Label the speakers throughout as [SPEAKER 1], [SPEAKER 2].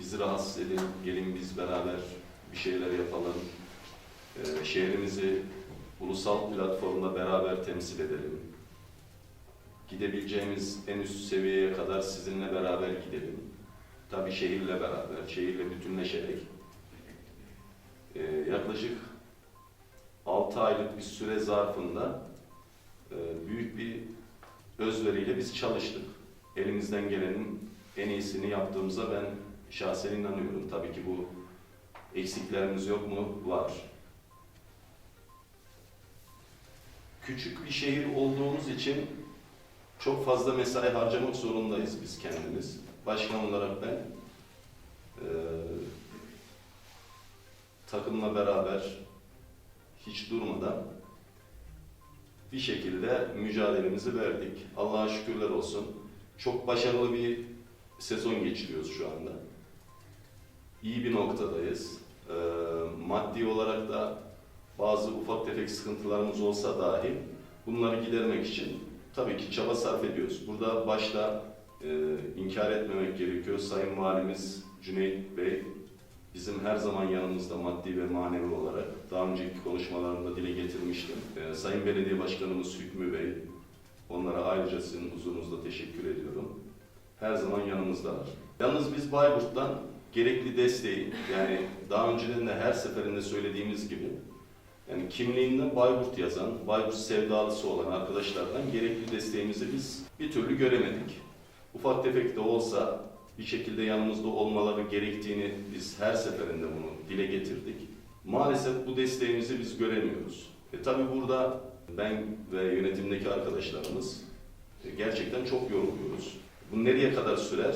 [SPEAKER 1] Bizi rahatsız edin, gelin biz beraber bir şeyler yapalım. Ee, şehrimizi ulusal platformda beraber temsil edelim. Gidebileceğimiz en üst seviyeye kadar sizinle beraber gidelim. Tabii şehirle beraber, şehirle bütünleşerek. Ee, yaklaşık 6 aylık bir süre zarfında e, büyük bir özveriyle biz çalıştık. Elimizden gelenin en iyisini yaptığımıza ben şahsen inanıyorum. Tabii ki bu eksiklerimiz yok mu? Var. Küçük bir şehir olduğumuz için çok fazla mesai harcamak zorundayız biz kendimiz. Başkan olarak ben eee, takımla beraber hiç durmadan bir şekilde mücadelemizi verdik. Allah'a şükürler olsun. Çok başarılı bir sezon geçiriyoruz şu anda. İyi bir noktadayız. Ee, maddi olarak da bazı ufak tefek sıkıntılarımız olsa dahi bunları gidermek için tabii ki çaba sarf ediyoruz. Burada başta e, inkar etmemek gerekiyor. Sayın Valimiz Cüneyt Bey bizim her zaman yanımızda maddi ve manevi olarak. Daha önceki konuşmalarımda dile getirmiştim. Ee, Sayın Belediye Başkanımız Hükmü Bey, onlara ayrıca sizin huzurunuzda teşekkür ediyorum. Her zaman yanımızdalar. Yalnız biz Bayburt'tan gerekli desteği, yani daha önceden de her seferinde söylediğimiz gibi, yani kimliğinde Bayburt yazan, Bayburt sevdalısı olan arkadaşlardan gerekli desteğimizi biz bir türlü göremedik. Ufak tefek de olsa bir şekilde yanımızda olmaları gerektiğini biz her seferinde bunu dile getirdik. Maalesef bu desteğimizi biz göremiyoruz. E tabi burada ben ve yönetimdeki arkadaşlarımız e, gerçekten çok yoruluyoruz. Bu nereye kadar sürer?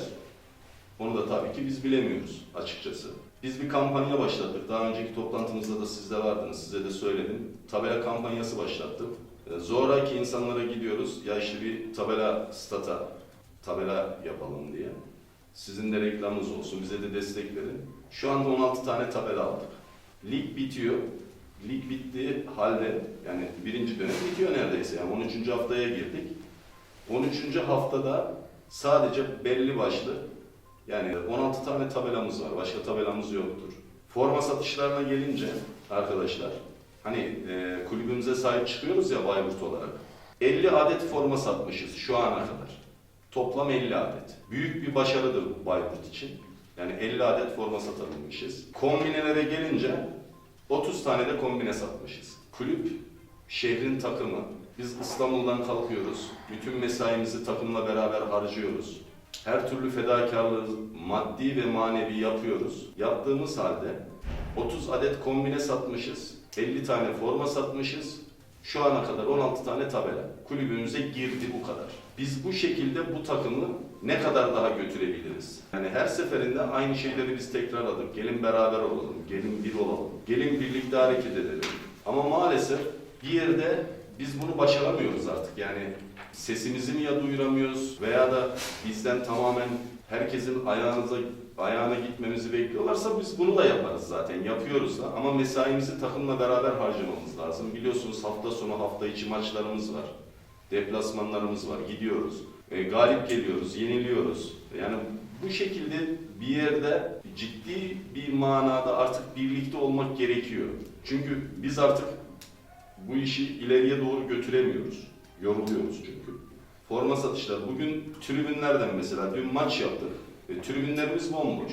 [SPEAKER 1] Onu da tabii ki biz bilemiyoruz açıkçası. Biz bir kampanya başlattık. Daha önceki toplantımızda da siz de vardınız, size de söyledim. Tabela kampanyası başlattık. E, Zoraki insanlara gidiyoruz. Ya işte bir tabela stata, tabela yapalım diye. Sizin de reklamınız olsun, bize de destek verin. Şu anda 16 tane tabela aldık. Lig bitiyor. Lig bittiği halde, yani birinci dönem bitiyor neredeyse. Yani 13. haftaya girdik. 13. haftada sadece belli başlı, yani 16 tane tabelamız var. Başka tabelamız yoktur. Forma satışlarına gelince arkadaşlar, hani e, kulübümüze sahip çıkıyoruz ya Bayburt olarak. 50 adet forma satmışız şu ana kadar. Toplam 50 adet. Büyük bir başarıdır bu Bayburt için. Yani 50 adet forma satabilmişiz. Kombinelere gelince 30 tane de kombine satmışız. Kulüp şehrin takımı. Biz İstanbul'dan kalkıyoruz. Bütün mesaimizi takımla beraber harcıyoruz. Her türlü fedakarlığı maddi ve manevi yapıyoruz. Yaptığımız halde 30 adet kombine satmışız. 50 tane forma satmışız. Şu ana kadar 16 tane tabela. Kulübümüze girdi bu kadar. Biz bu şekilde bu takımı ne kadar daha götürebiliriz? Yani her seferinde aynı şeyleri biz tekrarladık. Gelin beraber olalım, gelin bir olalım, gelin birlikte hareket edelim. Ama maalesef bir yerde biz bunu başaramıyoruz artık. Yani sesimizi mi ya duyuramıyoruz veya da bizden tamamen herkesin ayağınıza ayağına gitmemizi bekliyorlarsa biz bunu da yaparız zaten. Yapıyoruz da ama mesaimizi takımla beraber harcamamız lazım. Biliyorsunuz hafta sonu hafta içi maçlarımız var. Deplasmanlarımız var. Gidiyoruz. E, galip geliyoruz, yeniliyoruz. Yani bu şekilde bir yerde ciddi bir manada artık birlikte olmak gerekiyor. Çünkü biz artık bu işi ileriye doğru götüremiyoruz. Yoruluyoruz çünkü. Forma satışları. Bugün tribünlerden mesela dün maç yaptık. E, tribünlerimiz bomboş.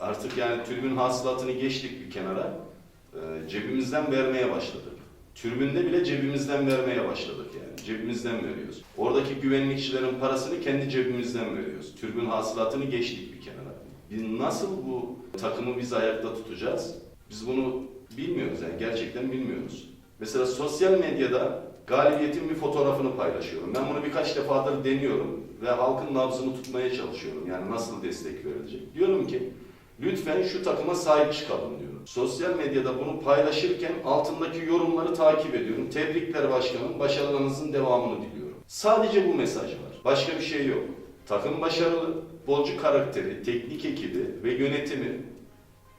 [SPEAKER 1] Artık yani tribün hasılatını geçtik bir kenara. E, cebimizden vermeye başladık. Tribünde bile cebimizden vermeye başladık yani. Cebimizden veriyoruz. Oradaki güvenlikçilerin parasını kendi cebimizden veriyoruz. Tribün hasılatını geçtik bir kenara. Biz nasıl bu takımı biz ayakta tutacağız? Biz bunu bilmiyoruz yani gerçekten bilmiyoruz. Mesela sosyal medyada galibiyetin bir fotoğrafını paylaşıyorum. Ben bunu birkaç defadır deniyorum ve halkın nabzını tutmaya çalışıyorum. Yani nasıl destek verilecek. Diyorum ki Lütfen şu takıma sahip çıkalım diyorum. Sosyal medyada bunu paylaşırken altındaki yorumları takip ediyorum. Tebrikler başkanım, başarılarınızın devamını diliyorum. Sadece bu mesaj var. Başka bir şey yok. Takım başarılı, futbolcu karakteri, teknik ekibi ve yönetimi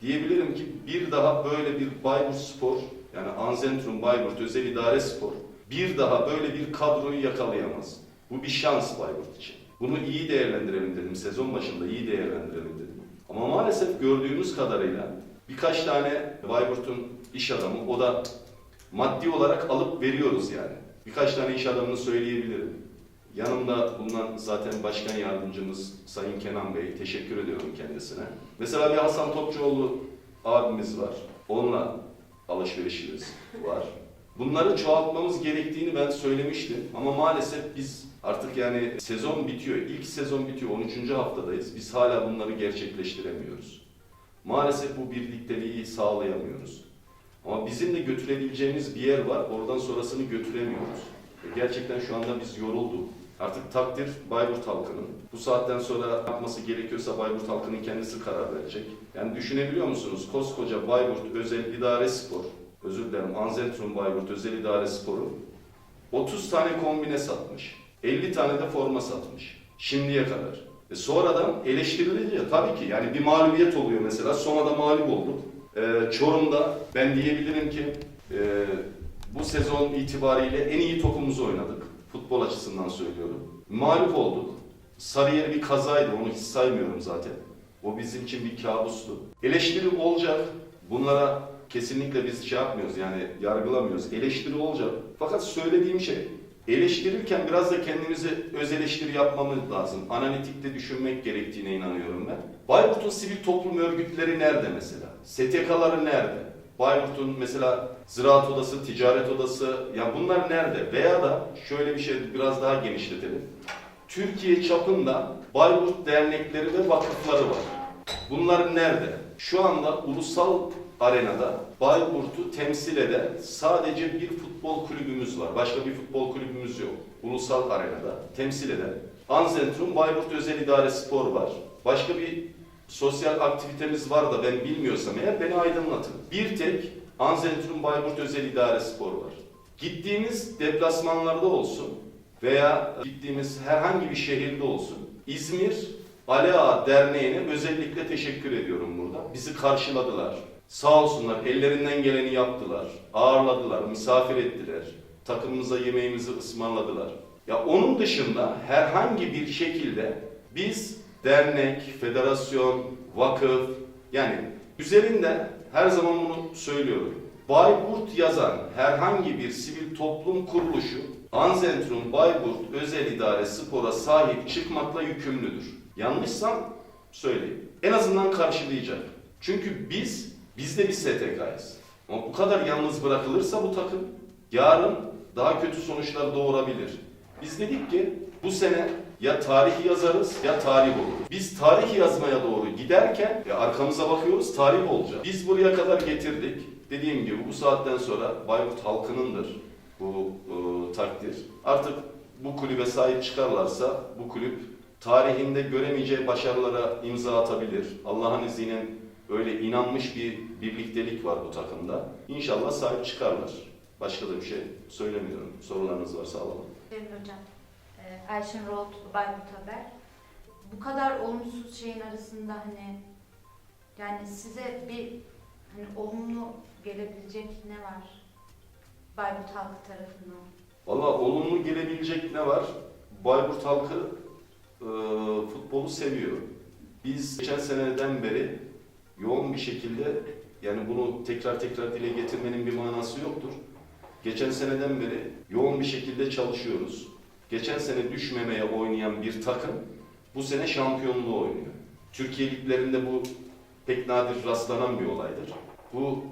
[SPEAKER 1] diyebilirim ki bir daha böyle bir Bayburt Spor yani Anzentrum Bayburt Özel İdare Spor bir daha böyle bir kadroyu yakalayamaz. Bu bir şans Bayburt için. Bunu iyi değerlendirelim dedim. Sezon başında iyi değerlendirelim dedim. Ama maalesef gördüğümüz kadarıyla birkaç tane Bayburt'un iş adamı o da maddi olarak alıp veriyoruz yani. Birkaç tane iş adamını söyleyebilirim. Yanımda bulunan zaten başkan yardımcımız Sayın Kenan Bey. Teşekkür ediyorum kendisine. Mesela bir Hasan Topçuoğlu abimiz var. Onunla alışverişimiz var. Bunları çoğaltmamız gerektiğini ben söylemiştim. Ama maalesef biz artık yani sezon bitiyor. İlk sezon bitiyor. 13. haftadayız. Biz hala bunları gerçekleştiremiyoruz. Maalesef bu birlikteliği sağlayamıyoruz. Ama bizim de götürebileceğimiz bir yer var. Oradan sonrasını götüremiyoruz. Ve Gerçekten şu anda biz yorulduk. Artık takdir Bayburt halkının. Bu saatten sonra yapması gerekiyorsa Bayburt halkının kendisi karar verecek. Yani düşünebiliyor musunuz? Koskoca Bayburt Özel İdare Spor, özür dilerim Anzentrum Bayburt Özel İdare Sporu 30 tane kombine satmış. 50 tane de forma satmış. Şimdiye kadar. E sonradan eleştirilince tabii ki yani bir mağlubiyet oluyor mesela. Soma'da mağlup olduk. Ee, Çorum'da ben diyebilirim ki e, bu sezon itibariyle en iyi topumuzu oynadık. Futbol açısından söylüyorum. Mağlup olduk. Sarıyer bir kazaydı. Onu hiç saymıyorum zaten. O bizim için bir kabustu. Eleştiri olacak. Bunlara kesinlikle biz şey yapmıyoruz yani yargılamıyoruz. Eleştiri olacak. Fakat söylediğim şey eleştirirken biraz da kendimizi öz eleştiri yapmamız lazım. Analitikte düşünmek gerektiğine inanıyorum ben. Bayburt'un sivil toplum örgütleri nerede mesela? STK'ları nerede? Bayburt'un mesela ziraat odası, ticaret odası, ya bunlar nerede? Veya da şöyle bir şey biraz daha genişletelim. Türkiye çapında Bayburt dernekleri ve vakıfları var. Bunlar nerede? Şu anda ulusal arenada Bayburt'u temsil eden sadece bir futbol kulübümüz var. Başka bir futbol kulübümüz yok. Ulusal arenada temsil eden. Anzentrum Bayburt Özel İdare Spor var. Başka bir sosyal aktivitemiz var da ben bilmiyorsam eğer beni aydınlatın. Bir tek Anzentrum Bayburt Özel İdare Spor var. Gittiğimiz deplasmanlarda olsun veya gittiğimiz herhangi bir şehirde olsun İzmir Ali Ağa Derneği'ne özellikle teşekkür ediyorum burada. Bizi karşıladılar. Sağ olsunlar ellerinden geleni yaptılar. Ağırladılar, misafir ettiler. Takımımıza yemeğimizi ısmarladılar. Ya onun dışında herhangi bir şekilde biz dernek, federasyon, vakıf yani üzerinde her zaman bunu söylüyorum. Bayburt yazan herhangi bir sivil toplum kuruluşu Anzentrum Bayburt Özel İdare Spor'a sahip çıkmakla yükümlüdür. Yanlışsam söyleyin. En azından karşılayacak. Çünkü biz, biz de bir STK'yız. Ama bu kadar yalnız bırakılırsa bu takım yarın daha kötü sonuçlar doğurabilir. Biz dedik ki bu sene ya tarih yazarız ya tarih oluruz. Biz tarih yazmaya doğru giderken ya arkamıza bakıyoruz tarih olacak. Biz buraya kadar getirdik. Dediğim gibi bu saatten sonra Bayburt halkınındır bu e, takdir. Artık bu kulübe sahip çıkarlarsa bu kulüp tarihinde göremeyeceği başarılara imza atabilir. Allah'ın izniyle öyle inanmış bir birliktelik var bu takımda. İnşallah sahip çıkarlar. Başka da bir şey söylemiyorum. Sorularınız varsa alalım.
[SPEAKER 2] Cemil Hocam, e, Ayşen Rolt, Bayburt Haber. Bu kadar olumsuz şeyin arasında hani yani size bir hani olumlu gelebilecek ne var Bayburt halkı tarafından?
[SPEAKER 1] Valla olumlu gelebilecek ne var? Bayburt halkı e, futbolu seviyor. Biz geçen seneden beri yoğun bir şekilde yani bunu tekrar tekrar dile getirmenin bir manası yoktur. Geçen seneden beri yoğun bir şekilde çalışıyoruz. Geçen sene düşmemeye oynayan bir takım bu sene şampiyonluğu oynuyor. Türkiye liglerinde bu pek nadir rastlanan bir olaydır. Bu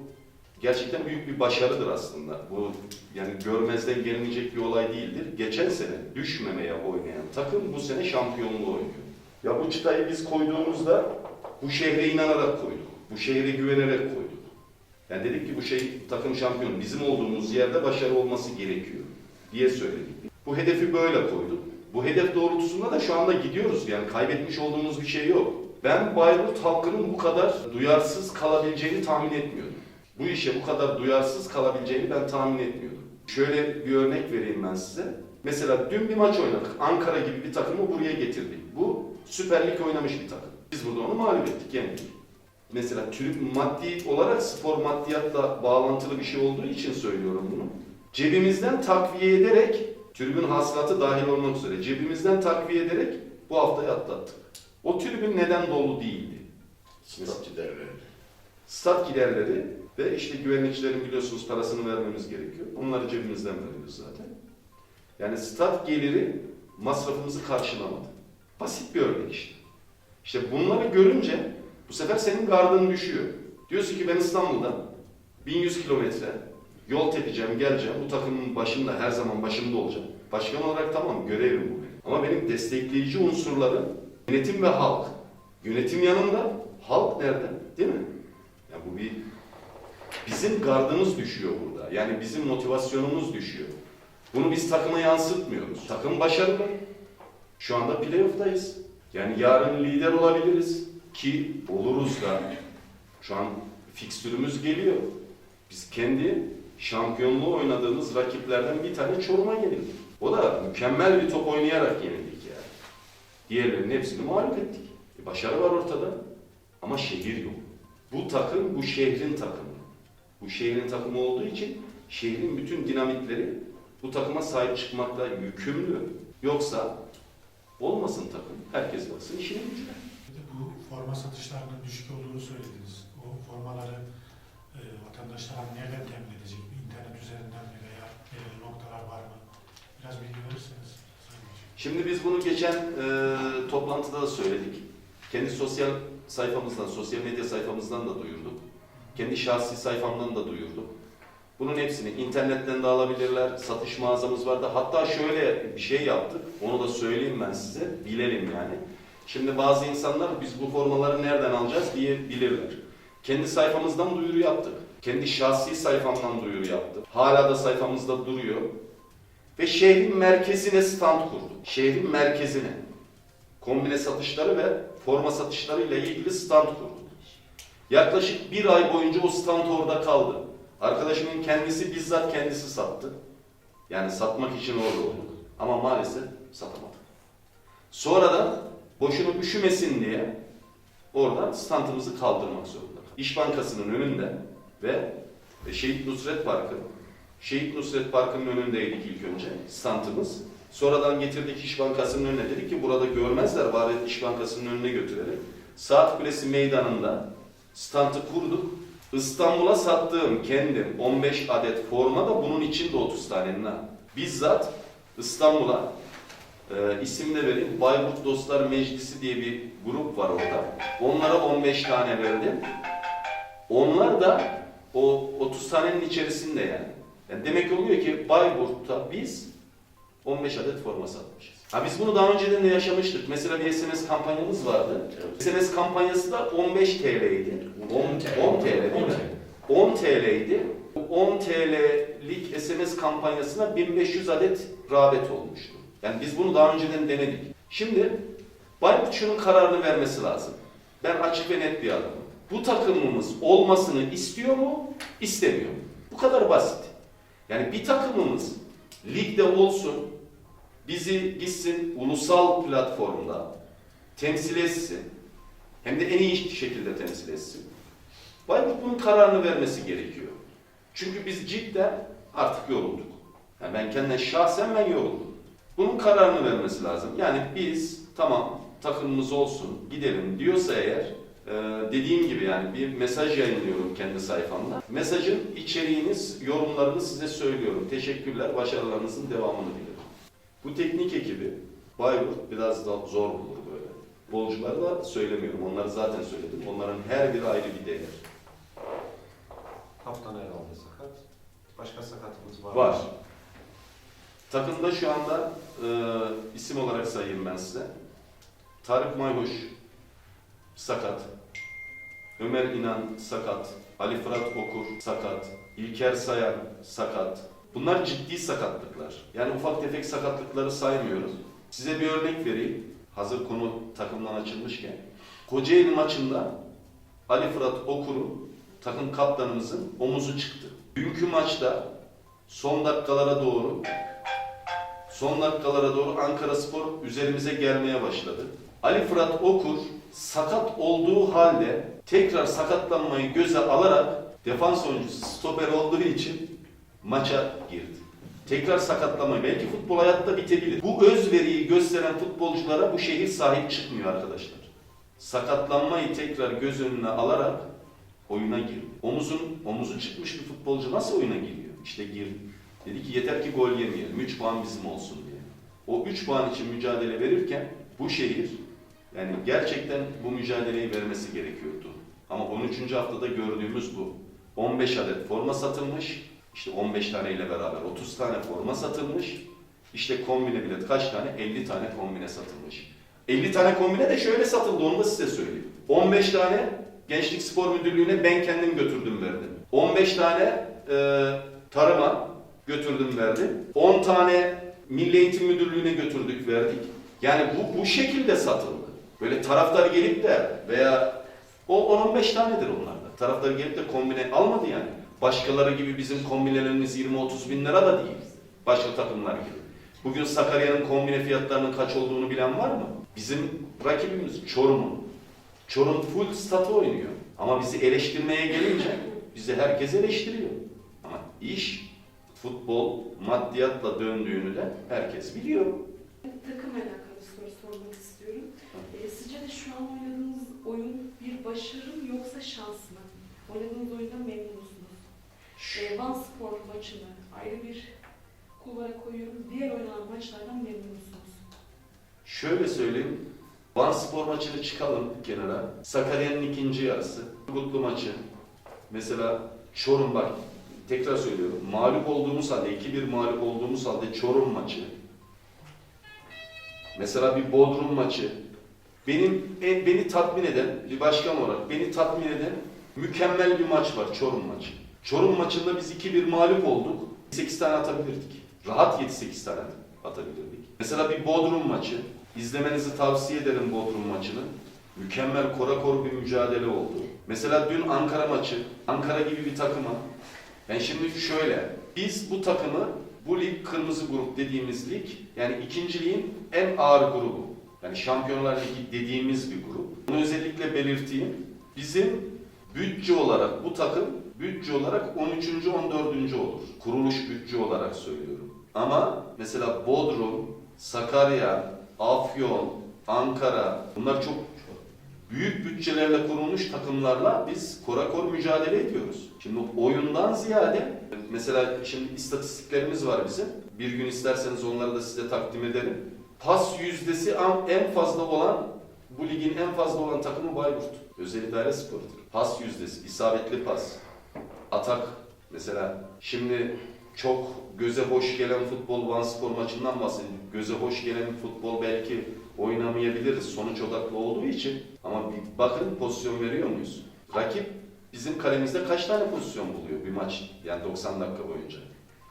[SPEAKER 1] gerçekten büyük bir başarıdır aslında. Bu yani görmezden gelinecek bir olay değildir. Geçen sene düşmemeye oynayan takım bu sene şampiyonluğu oynuyor. Ya bu çıtayı biz koyduğumuzda bu şehre inanarak koyduk. Bu şehre güvenerek koyduk. Yani dedik ki bu şey takım şampiyon. Bizim olduğumuz yerde başarı olması gerekiyor diye söyledik. Bu hedefi böyle koyduk. Bu hedef doğrultusunda da şu anda gidiyoruz. Yani kaybetmiş olduğumuz bir şey yok. Ben Bayburt halkının bu kadar duyarsız kalabileceğini tahmin etmiyordum. Bu işe bu kadar duyarsız kalabileceğini ben tahmin etmiyordum. Şöyle bir örnek vereyim ben size. Mesela dün bir maç oynadık. Ankara gibi bir takımı buraya getirdik. Bu Süper Lig oynamış bir takım. Biz burada onu mağlup ettik, yendik. Mesela tribün maddi olarak spor maddiyatla bağlantılı bir şey olduğu için söylüyorum bunu. Cebimizden takviye ederek, tribün hasılatı dahil olmak üzere cebimizden takviye ederek bu haftayı atlattık. O tribün neden dolu değildi?
[SPEAKER 3] Stat giderleri.
[SPEAKER 1] Stat giderleri ve işte güvenlikçilerin biliyorsunuz parasını vermemiz gerekiyor. Onları cebimizden veriyoruz zaten. Yani stat geliri masrafımızı karşılamadı. Basit bir örnek işte. İşte bunları görünce bu sefer senin gardın düşüyor. Diyorsun ki ben İstanbul'dan 1100 kilometre yol tepeceğim, geleceğim. Bu takımın başında, her zaman başında olacağım. Başkan olarak tamam görevim bu. Ama benim destekleyici unsurlarım yönetim ve halk. Yönetim yanında, halk nerede? Değil mi? Ya bu bir bizim gardımız düşüyor burada. Yani bizim motivasyonumuz düşüyor. Bunu biz takıma yansıtmıyoruz. Takım başarılı. Şu anda playoff'tayız. Yani yarın lider olabiliriz ki oluruz da. Şu an fikstürümüz geliyor. Biz kendi şampiyonluğu oynadığımız rakiplerden bir tane Çorum'a yenildik. O da mükemmel bir top oynayarak yenildik yani. Diğerlerinin hepsini mağlup ettik. E başarı var ortada ama şehir yok. Bu takım bu şehrin takımı. Bu şehrin takımı olduğu için şehrin bütün dinamitleri bu takıma sahip çıkmakla yükümlü. Yoksa olmasın takım. Herkes baksın işine gücüne.
[SPEAKER 4] Bu forma satışlarının düşük olduğunu söylediniz. O formaları e, vatandaşlara nereden temin edecek? İnternet üzerinden mi veya belirli noktalar var mı? Biraz bilgi verirseniz.
[SPEAKER 1] Şimdi biz bunu geçen e, toplantıda da söyledik. Kendi sosyal sayfamızdan, sosyal medya sayfamızdan da duyurduk. Kendi şahsi sayfamdan da duyurduk. Bunun hepsini internetten de alabilirler. Satış mağazamız vardı. Hatta şöyle bir şey yaptık. Onu da söyleyeyim ben size. Bilelim yani. Şimdi bazı insanlar biz bu formaları nereden alacağız diye bilirler. Kendi sayfamızdan duyuru yaptık. Kendi şahsi sayfamdan duyuru yaptık. Hala da sayfamızda duruyor. Ve şehrin merkezine stand kurduk. Şehrin merkezine. Kombine satışları ve forma satışları ile ilgili stand kurduk. Yaklaşık bir ay boyunca o stand orada kaldı. Arkadaşımın kendisi bizzat kendisi sattı. Yani satmak için orada olduk. Ama maalesef satamadık. Sonradan boşuna üşümesin diye oradan standımızı kaldırmak zorunda. İş Bankası'nın önünde ve Şehit Nusret Parkı. Şehit Nusret Parkı'nın önündeydik ilk önce standımız. Sonradan getirdik İş Bankası'nın önüne. Dedik ki burada görmezler bari İş Bankası'nın önüne götürelim. Saat Kulesi meydanında standı kurduk. İstanbul'a sattığım kendim 15 adet forma da bunun içinde 30 tane. Bizzat İstanbul'a e, isim de vereyim. Bayburt Dostlar Meclisi diye bir grup var orada. Onlara 15 tane verdim. Onlar da o 30 tanenin içerisinde yani. yani demek oluyor ki Bayburt'ta biz 15 adet forma satmışız. Ha biz bunu daha önceden de yaşamıştık. Mesela bir SMS kampanyamız vardı. SMS kampanyası da 15 TL'ydi. 10, 10 TL değil mi? 10 TL'ydi. 10 TL'lik SMS kampanyasına 1500 adet rağbet olmuştu. Yani biz bunu daha önceden denedik. Şimdi Bayburt şunun kararını vermesi lazım. Ben açık ve net bir adamım. Bu takımımız olmasını istiyor mu, istemiyor mu? Bu kadar basit. Yani bir takımımız ligde olsun, bizi gitsin ulusal platformda temsil etsin. Hem de en iyi şekilde temsil etsin. Bayburt bunun kararını vermesi gerekiyor. Çünkü biz cidden artık yorulduk. Yani ben kendine şahsen ben yoruldum. Bunun kararını vermesi lazım. Yani biz tamam takımımız olsun gidelim diyorsa eğer e, dediğim gibi yani bir mesaj yayınlıyorum kendi sayfamda. Mesajın içeriğiniz, yorumlarını size söylüyorum. Teşekkürler, başarılarınızın devamını dilerim. Bu teknik ekibi Bayburt biraz da zor bulur böyle. Bolcuları da söylemiyorum. Onları zaten söyledim. Onların her biri ayrı bir değer.
[SPEAKER 5] Kaptan herhalde sakat. Başka sakatımız var.
[SPEAKER 1] Var. Takımda şu anda e, isim olarak sayayım ben size. Tarık Mayhoş sakat. Ömer İnan sakat. Ali Fırat Okur sakat. İlker Sayan sakat. Bunlar ciddi sakatlıklar. Yani ufak tefek sakatlıkları saymıyoruz. Size bir örnek vereyim. Hazır konu takımdan açılmışken. Kocaeli maçında Ali Fırat Okur'un takım kaptanımızın omuzu çıktı. Dünkü maçta son dakikalara doğru son dakikalara doğru Ankara Spor üzerimize gelmeye başladı. Ali Fırat Okur sakat olduğu halde tekrar sakatlanmayı göze alarak defans oyuncusu stoper olduğu için maça girdi. Tekrar sakatlamayı belki futbol hayatta bitebilir. Bu özveriyi gösteren futbolculara bu şehir sahip çıkmıyor arkadaşlar. Sakatlanmayı tekrar göz önüne alarak oyuna girdi. Omuzun omuzu çıkmış bir futbolcu nasıl oyuna giriyor? İşte girdi. Dedi ki yeter ki gol yemeyelim. 3 puan bizim olsun diye. O 3 puan için mücadele verirken bu şehir yani gerçekten bu mücadeleyi vermesi gerekiyordu. Ama 13. haftada gördüğümüz bu. 15 adet forma satılmış. İşte 15 tane ile beraber 30 tane forma satılmış. İşte kombine bilet kaç tane? 50 tane kombine satılmış. 50 tane kombine de şöyle satıldı onu da size söyleyeyim. 15 tane Gençlik Spor Müdürlüğü'ne ben kendim götürdüm verdim. 15 tane e, tarıma götürdüm verdim. 10 tane Milli Eğitim Müdürlüğü'ne götürdük verdik. Yani bu bu şekilde satıldı. Böyle taraftar gelip de veya o 10-15 tanedir onlarda. Taraftar gelip de kombine almadı yani. Başkaları gibi bizim kombinelerimiz 20-30 bin lira da değil. Başka takımlar gibi. Bugün Sakarya'nın kombine fiyatlarının kaç olduğunu bilen var mı? Bizim rakibimiz Çorum'un. Çorum full statı oynuyor. Ama bizi eleştirmeye gelince bizi herkes eleştiriyor. Ama iş futbol maddiyatla döndüğünü de herkes biliyor.
[SPEAKER 6] Takım alakalı soru sormak istiyorum. Ee, sizce de şu an oynadığınız oyun bir başarı mı yoksa şans mı? Oynadığınız oyundan memnun Van Spor maçını ayrı bir kulvara koyuyorum. Diğer oynanan maçlardan memnun musunuz?
[SPEAKER 1] Şöyle söyleyeyim. Van Spor maçını çıkalım kenara. Sakarya'nın ikinci yarısı. Kutlu maçı. Mesela Çorum bak tekrar söylüyorum. Mağlup olduğumuz halde 2-1 mağlup olduğumuz halde Çorum maçı. Mesela bir Bodrum maçı. Benim en, beni tatmin eden bir başkan olarak beni tatmin eden mükemmel bir maç var Çorum maçı. Çorum maçında biz 2-1 mağlup olduk. 8 tane atabilirdik. Rahat 7-8 tane atabilirdik. Mesela bir Bodrum maçı. İzlemenizi tavsiye ederim Bodrum maçını. Mükemmel korakor bir mücadele oldu. Mesela dün Ankara maçı. Ankara gibi bir takıma. Ben şimdi şöyle. Biz bu takımı bu lig kırmızı grup dediğimiz lig yani ikinciliğin en ağır grubu. Yani Şampiyonlar Ligi dediğimiz bir grup. Bunu özellikle belirteyim. Bizim bütçe olarak bu takım bütçe olarak 13. 14. olur. Kuruluş bütçe olarak söylüyorum. Ama mesela Bodrum, Sakarya, Afyon, Ankara bunlar çok büyük bütçelerle kurulmuş takımlarla biz korakor mücadele ediyoruz. Şimdi oyundan ziyade mesela şimdi istatistiklerimiz var bizim. Bir gün isterseniz onları da size takdim ederim. Pas yüzdesi en fazla olan bu ligin en fazla olan takımı Bayburt. Özel İdare Sporu'dur. Pas yüzdesi, isabetli pas, atak mesela. Şimdi çok göze hoş gelen futbol Van Spor maçından bahsedeyim. Göze hoş gelen futbol belki oynamayabiliriz sonuç odaklı olduğu için. Ama bir bakın pozisyon veriyor muyuz? Rakip bizim kalemizde kaç tane pozisyon buluyor bir maç yani 90 dakika boyunca?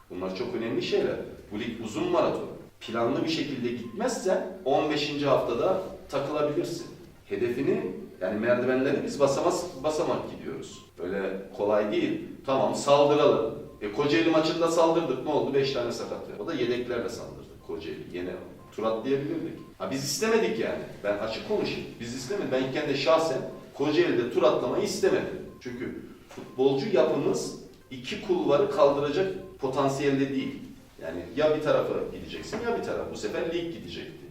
[SPEAKER 1] Bunlar çok önemli şeyler. Bu lig uzun maraton. Planlı bir şekilde gitmezsen 15. haftada takılabilirsin. Hedefini yani merdivenleri biz basamak basamak gidiyoruz. Öyle kolay değil. Tamam saldıralım. E Kocaeli maçında saldırdık. Ne oldu? 5 tane sakat. O da yedeklerle saldırdık Kocaeli. Yine tur atlayabilirdik. Ha biz istemedik yani. Ben açık konuşayım. Biz istemedik. Ben kendi şahsen Kocaeli'de tur atlamayı istemedim. Çünkü futbolcu yapımız iki kulvarı kaldıracak potansiyelde değil. Yani ya bir tarafa gideceksin ya bir tarafa. Bu sefer lig gidecekti.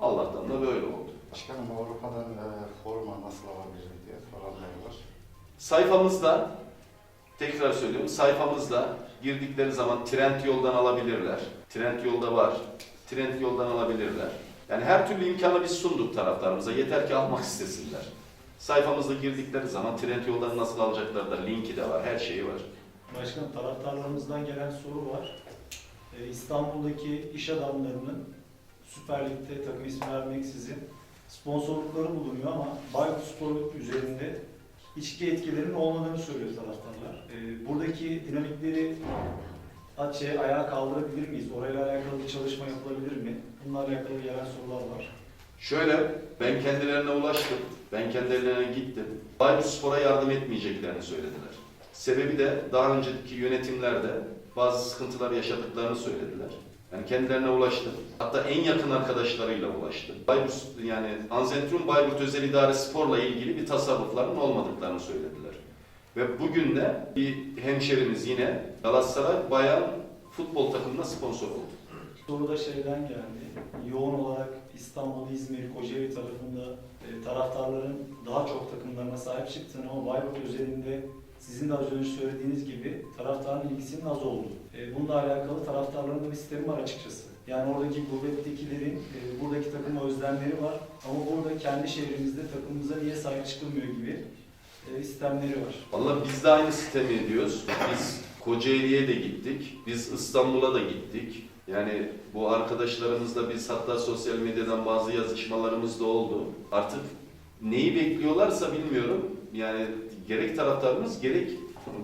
[SPEAKER 1] Allah'tan da böyle oldu.
[SPEAKER 5] Başkanım Avrupa'dan e, forma nasıl alabilirim diye soranlar var.
[SPEAKER 1] Sayfamızda tekrar söylüyorum sayfamızda girdikleri zaman Trend Yol'dan alabilirler. Trend Yol'da var. Trend Yol'dan alabilirler. Yani her türlü imkanı biz sunduk taraftarımıza. Yeter ki almak istesinler. Sayfamızda girdikleri zaman Trend Yol'dan nasıl alacaklar da linki de var. Her şeyi var.
[SPEAKER 7] Başkan taraftarlarımızdan gelen soru var. Ee, İstanbul'daki iş adamlarının Süper Lig'de takım ismi vermeksizin sponsorlukları bulunuyor ama Baykut Spor üzerinde içki etkilerinin olmadığını söylüyor taraftarlar. Ee, buradaki dinamikleri açığa ayağa kaldırabilir miyiz? Orayla alakalı bir çalışma yapılabilir mi? Bunlarla alakalı gelen sorular var.
[SPEAKER 1] Şöyle ben kendilerine ulaştım. Ben kendi ellerine gittim. Bayburt Spor'a yardım etmeyeceklerini söylediler. Sebebi de daha önceki yönetimlerde bazı sıkıntılar yaşadıklarını söylediler. Yani kendilerine ulaştım. Hatta en yakın arkadaşlarıyla ulaştım. Bayburt, yani Anzentrum Bayburt Özel İdare Spor'la ilgili bir tasarrufların olmadıklarını söylediler. Ve bugün de bir hemşerimiz yine Galatasaray Bayan futbol takımına sponsor oldu.
[SPEAKER 7] Soru da şeyden geldi. Yoğun olarak İstanbul, İzmir, Kocaeli tarafında e, taraftarların daha çok takımlarına sahip çıktığını ama Bayburt özelinde sizin de az önce söylediğiniz gibi taraftarın ilgisinin az olduğu. E, bununla alakalı taraftarların da bir sistemi var açıkçası. Yani oradaki gurbettekilerin e, buradaki takıma özlemleri var ama burada kendi şehrimizde takımımıza niye sahip çıkılmıyor gibi e, sistemleri var.
[SPEAKER 1] Vallahi biz de aynı sistemi ediyoruz. Biz Kocaeli'ye de gittik. Biz İstanbul'a da gittik. Yani bu arkadaşlarımızla biz hatta sosyal medyadan bazı yazışmalarımız da oldu. Artık neyi bekliyorlarsa bilmiyorum. Yani gerek taraftarımız gerek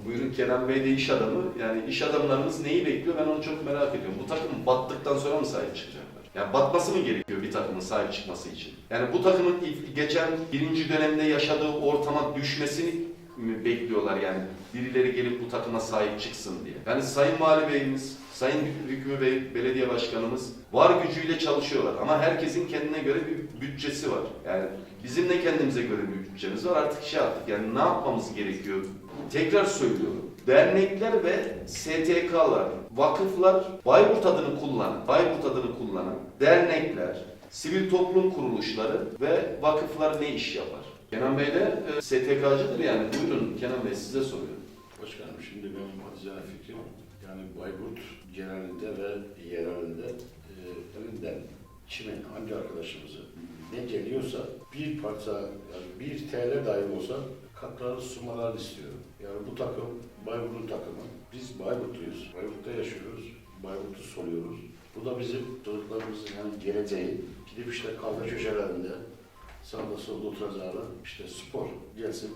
[SPEAKER 1] buyurun Kenan Bey de iş adamı. Yani iş adamlarımız neyi bekliyor ben onu çok merak ediyorum. Bu takım battıktan sonra mı sahip çıkacaklar? Yani batması mı gerekiyor bir takımın sahip çıkması için? Yani bu takımın geçen birinci dönemde yaşadığı ortama düşmesini mi bekliyorlar yani? Birileri gelip bu takıma sahip çıksın diye. Yani Sayın Vali Bey'imiz, Sayın Hükmü Bey, Belediye Başkanımız var gücüyle çalışıyorlar. Ama herkesin kendine göre bir bütçesi var. Yani bizim de kendimize göre bir bütçemiz var. Artık şey yaptık yani ne yapmamız gerekiyor? Tekrar söylüyorum. Dernekler ve STK'lar, vakıflar Bayburt adını kullanan, Bayburt adını kullanan dernekler, sivil toplum kuruluşları ve vakıflar ne iş yapar? Kenan Bey de e, STK'cıdır yani. Buyurun Kenan Bey size soruyorum.
[SPEAKER 3] Başkanım şimdi benim acizane fikrim yani Bayburt genelinde ve yerelinde e, elinden kimin hangi arkadaşımızı ne geliyorsa bir parça yani bir TL dahi olsa katkıları sunmalarını istiyorum. Yani bu takım Bayburt'un takımı. Biz Bayburtluyuz. Bayburt'ta yaşıyoruz. Bayburt'u soruyoruz. Bu da bizim çocuklarımızın yani geleceği. Gidip işte kahve köşelerinde sağda solda oturacağına işte spor gelsin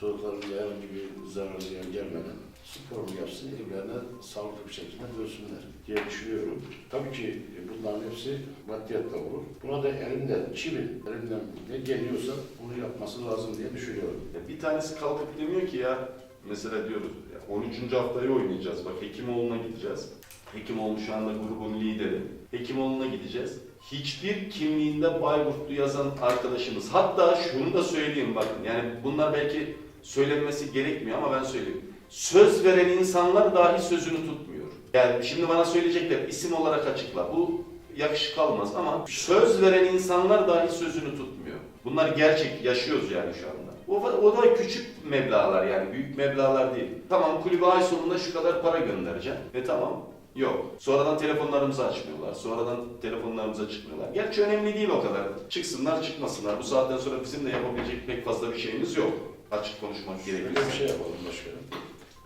[SPEAKER 3] çocuklarımıza herhangi bir zarar ziyan gelmeden sporunu yapsın, evlerine sağlıklı bir şekilde dönsünler diye düşünüyorum. Tabii ki bunların hepsi maddiyatla olur. Buna da elinden, kimin elinden ne geliyorsa bunu yapması lazım diye düşünüyorum.
[SPEAKER 1] Ya bir tanesi kalkıp demiyor ki ya mesela diyoruz ya 13. haftayı oynayacağız. Bak Hekimoğlu'na gideceğiz. Hekimoğlu şu anda grubun lideri. Hekimoğlu'na gideceğiz. Hiçbir kimliğinde Bayburtlu yazan arkadaşımız. Hatta şunu da söyleyeyim bakın. Yani bunlar belki söylenmesi gerekmiyor ama ben söyleyeyim. Söz veren insanlar dahi sözünü tutmuyor. Yani şimdi bana söyleyecekler isim olarak açıkla. Bu yakışık almaz ama söz veren insanlar dahi sözünü tutmuyor. Bunlar gerçek yaşıyoruz yani şu anda. O, o da küçük meblağlar yani büyük meblağlar değil. Tamam kulübe ay sonunda şu kadar para göndereceğim. E tamam yok. Sonradan telefonlarımızı açmıyorlar. Sonradan telefonlarımıza çıkmıyorlar. Gerçi önemli değil o kadar. Çıksınlar çıkmasınlar. Bu saatten sonra bizim de yapabilecek pek fazla bir şeyimiz yok. Açık konuşmak gerekirse.
[SPEAKER 3] bir şey yapalım başkanım.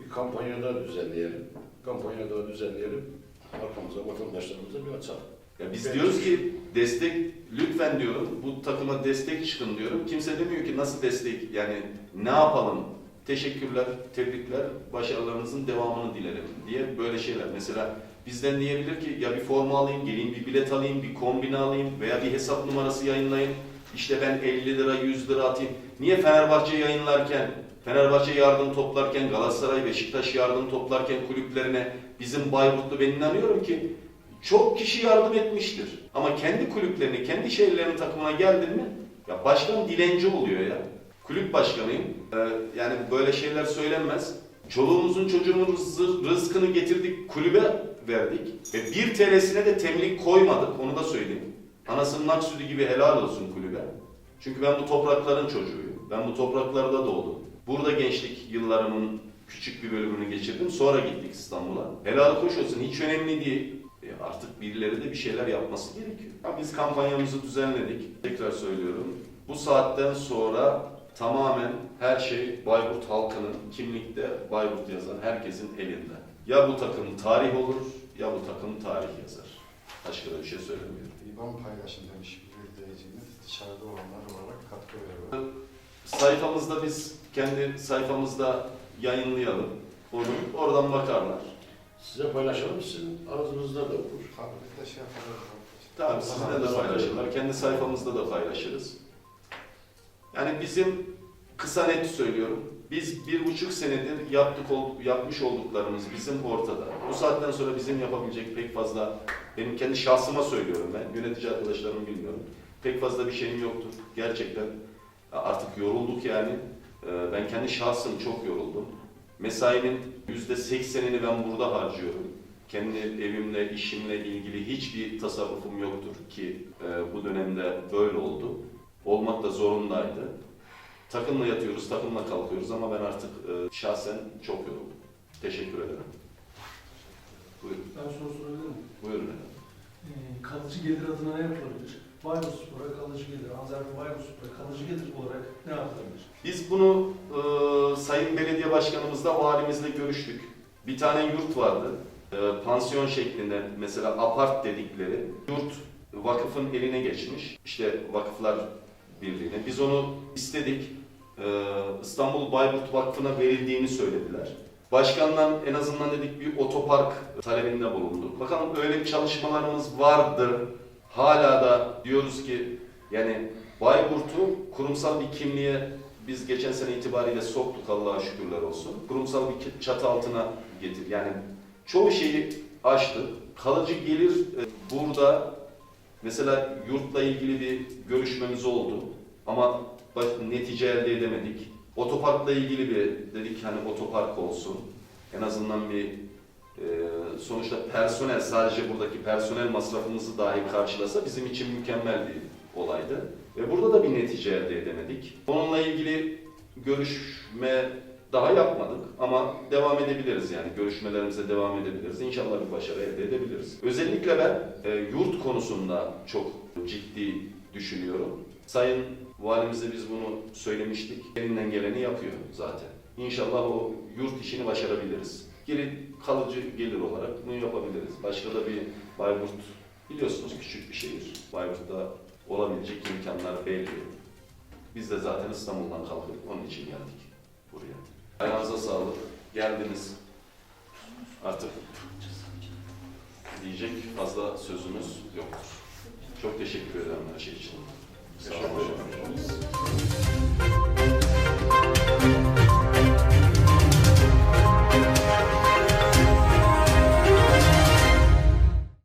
[SPEAKER 3] Bir kampanya daha düzenleyelim. Kampanya daha düzenleyelim. Arkamıza vatandaşlarımıza bir açalım.
[SPEAKER 1] Ya biz diyoruz ki destek lütfen diyorum bu takıma destek çıkın diyorum. Kimse demiyor ki nasıl destek yani ne yapalım? Teşekkürler, tebrikler, başarılarınızın devamını dilerim diye böyle şeyler. Mesela bizden diyebilir ki ya bir forma alayım, geleyim bir bilet alayım, bir kombine alayım veya bir hesap numarası yayınlayın. İşte ben 50 lira, 100 lira atayım. Niye Fenerbahçe yayınlarken, Fenerbahçe yardım toplarken, Galatasaray, Beşiktaş yardım toplarken kulüplerine bizim Bayburtlu ben inanıyorum ki çok kişi yardım etmiştir. Ama kendi kulüplerini, kendi şehirlerinin takımına geldin mi? Ya başkan dilenci oluyor ya. Kulüp başkanıyım. Ee, yani böyle şeyler söylenmez. Çoluğumuzun çocuğumuzun rızkını getirdik, kulübe verdik. Ve bir TL'sine de temlik koymadık, onu da söyleyeyim. Anasının ak gibi helal olsun kulübe. Çünkü ben bu toprakların çocuğuyum. Ben bu topraklarda doğdum. Burada gençlik yıllarımın küçük bir bölümünü geçirdim. Sonra gittik İstanbul'a. Helal hoş olsun, hiç önemli değil. E artık birileri de bir şeyler yapması gerekiyor. Biz kampanyamızı düzenledik. Tekrar söylüyorum. Bu saatten sonra tamamen her şey Bayburt halkının kimlikte Bayburt yazan herkesin elinde. Ya bu takım tarih olur ya bu takım tarih yazar. Başka da bir şey söylemiyorum.
[SPEAKER 5] İban paylaşın demiş bir izleyicimiz. Dışarıda olanlar olarak katkı veriyor.
[SPEAKER 1] Sayfamızda biz kendi sayfamızda yayınlayalım. Onu oradan bakarlar.
[SPEAKER 3] Size paylaşalım, sizin aracınızda da olur.
[SPEAKER 5] Tabii bir de şey yapalım.
[SPEAKER 1] Tabii sizinle de paylaşırlar. Kendi sayfamızda da paylaşırız. Yani bizim kısa net söylüyorum. Biz bir buçuk senedir yaptık yapmış olduklarımız bizim ortada. Bu saatten sonra bizim yapabilecek pek fazla, benim kendi şahsıma söylüyorum ben, yönetici arkadaşlarım bilmiyorum. Pek fazla bir şeyim yoktur. Gerçekten artık yorulduk yani. Ee, Ben kendi şahsım çok yoruldum. Mesaimin yüzde seksenini ben burada harcıyorum. Kendi evimle, işimle ilgili hiçbir tasarrufum yoktur ki e, bu dönemde böyle oldu. Olmak da zorundaydı. Takımla yatıyoruz, takımla kalkıyoruz ama ben artık e, şahsen çok yoruldum. Teşekkür ederim. Buyurun,
[SPEAKER 8] Ben soru sorabilir miyim?
[SPEAKER 1] buyurun efendim.
[SPEAKER 8] Ee, kalıcı gelir adına ne yapılabilir? Bayburtspor'a kalıcı gelir, Anzerbe Bayburtspor'a kalıcı gelir olarak ne yapılabilir?
[SPEAKER 1] Biz bunu e, Sayın Belediye Başkanımızla, valimizle görüştük. Bir tane yurt vardı. E, pansiyon şeklinde mesela apart dedikleri yurt vakıfın eline geçmiş. İşte Vakıflar Birliği'ne. Biz onu istedik. E, İstanbul Bayburt Vakfı'na verildiğini söylediler. Başkandan en azından dedik bir otopark talebinde bulunduk. Bakalım öyle bir çalışmalarımız vardır. Hala da diyoruz ki yani Bayburt'u kurumsal bir kimliğe biz geçen sene itibariyle soktuk Allah'a şükürler olsun. Kurumsal bir çatı altına getir. Yani çoğu şeyi aştık. Kalıcı gelir e, burada mesela yurtla ilgili bir görüşmemiz oldu ama netice elde edemedik. Otoparkla ilgili bir dedik hani otopark olsun. En azından bir e, sonuçta personel sadece buradaki personel masrafımızı dahi karşılasa bizim için mükemmel bir olaydı. Ve burada da bir netice elde edemedik. Onunla ilgili görüşme daha yapmadık ama devam edebiliriz yani görüşmelerimize devam edebiliriz. İnşallah bir başarı elde edebiliriz. Özellikle ben e, yurt konusunda çok ciddi düşünüyorum. Sayın Valimize biz bunu söylemiştik. Elinden geleni yapıyor zaten. İnşallah o yurt işini başarabiliriz. Geri kalıcı gelir olarak bunu yapabiliriz. Başka da bir Bayburt biliyorsunuz küçük bir şehir. Bayburt'ta olabilecek imkanlar belli. Biz de zaten İstanbul'dan kalkıp onun için geldik buraya. Ayağınıza sağlık. Geldiniz. Artık diyecek fazla sözümüz yoktur. Çok teşekkür ederim her şey için. Sağ olun.